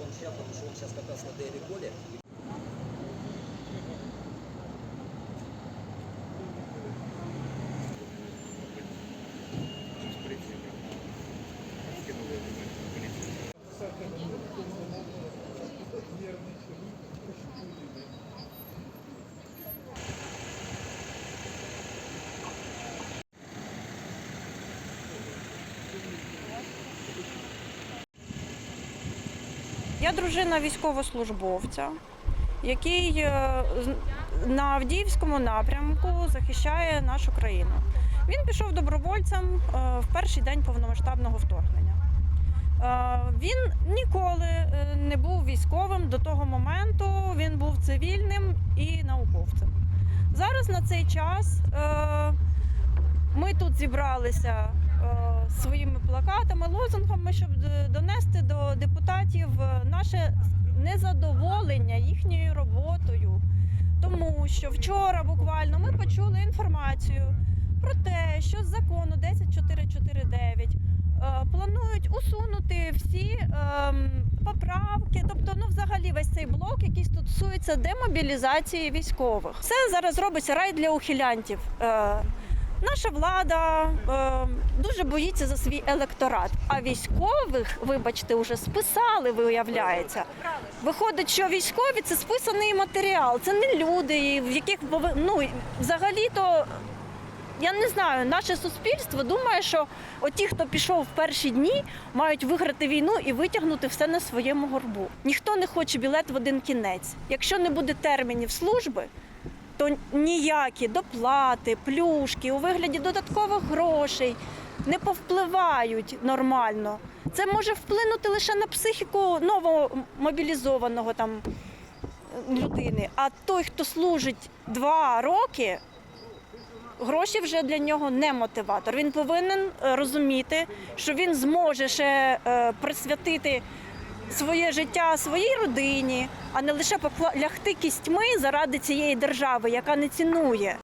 он сейчас, потому что он сейчас как раз на Дейли Голе. Я дружина військовослужбовця, який е, на Авдіївському напрямку захищає нашу країну. Він пішов добровольцем е, в перший день повномасштабного вторгнення. Е, Він ніколи не був військовим до того моменту. Він був цивільним і науковцем. Зараз на цей час ми тут зібралися своїми плакатами, лозунгами, щоб донести до депутатів е, наше незадоволення їхньою роботою. Тому що вчора буквально ми почули інформацію про те, що з закону 10449 е, планують усунути всі ем, поправки, тобто, ну, взагалі, весь цей блок, який стосується демобілізації військових. Це зараз робиться рай для ухилянтів. Наша влада е, дуже боїться за свій електорат. А військових, вибачте, вже списали, виявляється. Виходить, що військові це списаний матеріал, це не люди, в яких ну, взагалі-то. Я не знаю, наше суспільство думає, що оті, хто пішов в перші дні, мають виграти війну і витягнути все на своєму горбу. Ніхто не хоче білет в один кінець. Якщо не буде термінів служби, то ніякі доплати, плюшки у вигляді додаткових грошей не повпливають нормально. Це може вплинути лише на психіку новомобілізованого там людини. А той, хто служить два роки, гроші вже для нього не мотиватор. Він повинен е, розуміти, що він зможе ще е, присвятити своє життя своїй родині, а не лише лягти кістьми заради цієї держави, яка не цінує